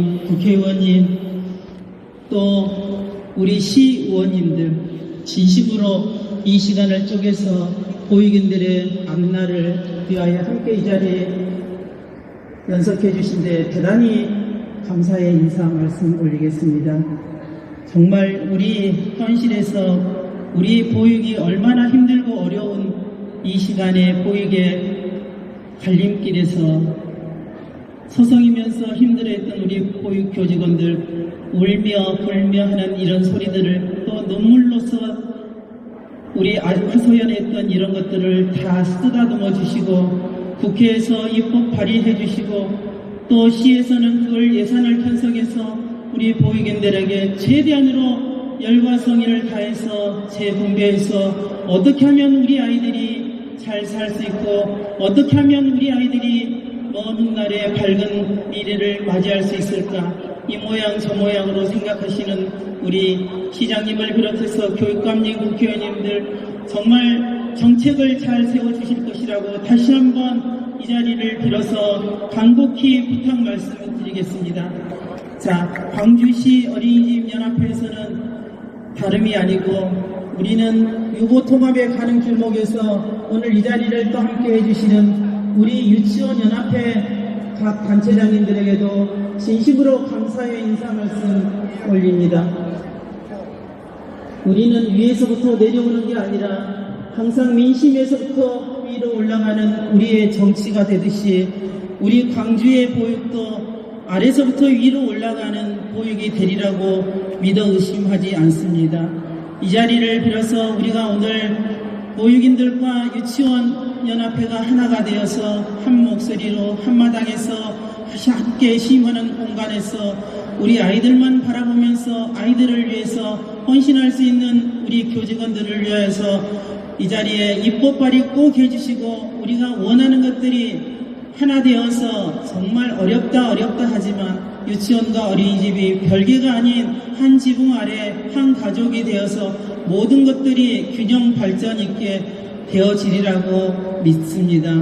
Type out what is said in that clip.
국회의원님 또 우리 시의원님들 진심으로 이 시간을 쪼개서 보육인들의 앞날을 위하여 함께 이 자리에 연석해 주신 데 대단히 감사의 인사 말씀 올리겠습니다. 정말 우리 현실에서 우리 보육이 얼마나 힘들고 어려운 이 시간에 보육의 갈림길에서 서성이면서 힘들어했던 우리 보육 교직원들 울며 불며 하는 이런 소리들을 또 눈물로서 우리 아주 하소연했던 이런 것들을 다 쓰다듬어 주시고 국회에서 입법 발의해 주시고 또 시에서는 그걸 예산을 편성해서 우리 보육인들에게 최대한으로 열과 성의를 다해서 재분배해서 어떻게 하면 우리 아이들이 잘 살 수 있고 어떻게 하면 우리 아이들이 먼 훗날에 밝은 미래를 맞이할 수 있을까 이 모양 저 모양으로 생각하시는 우리 시장님을 비롯해서 교육감님 국회의원님들 정말 정책을 잘 세워주실 것이라고 다시 한번 이 자리를 빌어서 간곡히 부탁 말씀을 드리겠습니다. 자, 광주시 어린이집 연합회에서는 다름이 아니고 우리는 유보통합에 가는 길목에서 오늘 이 자리를 또 함께 해주시는 우리 유치원 연합회 각 단체장님들에게도 진심으로 감사의 인사 말씀 올립니다. 우리는 위에서부터 내려오는 게 아니라 항상 민심에서부터 위로 올라가는 우리의 정치가 되듯이 우리 광주의 보육도 아래서부터 위로 올라가는 보육이 되리라고 믿어 의심하지 않습니다. 이 자리를 빌어서 우리가 오늘 보육인들과 유치원 연합회가 하나가 되어서 한 목소리로 한마당에서 함께 시임하는 공간에서 우리 아이들만 바라보면서 아이들을 위해서 헌신할 수 있는 우리 교직원들을 위해서 이 자리에 입법 발의 꼭 해주시고 우리가 원하는 것들이 하나 되어서 정말 어렵다 어렵다 하지만 유치원과 어린이집이 별개가 아닌 한 지붕 아래 한 가족이 되어서 모든 것들이 균형 발전 있게 되어지리라고 믿습니다.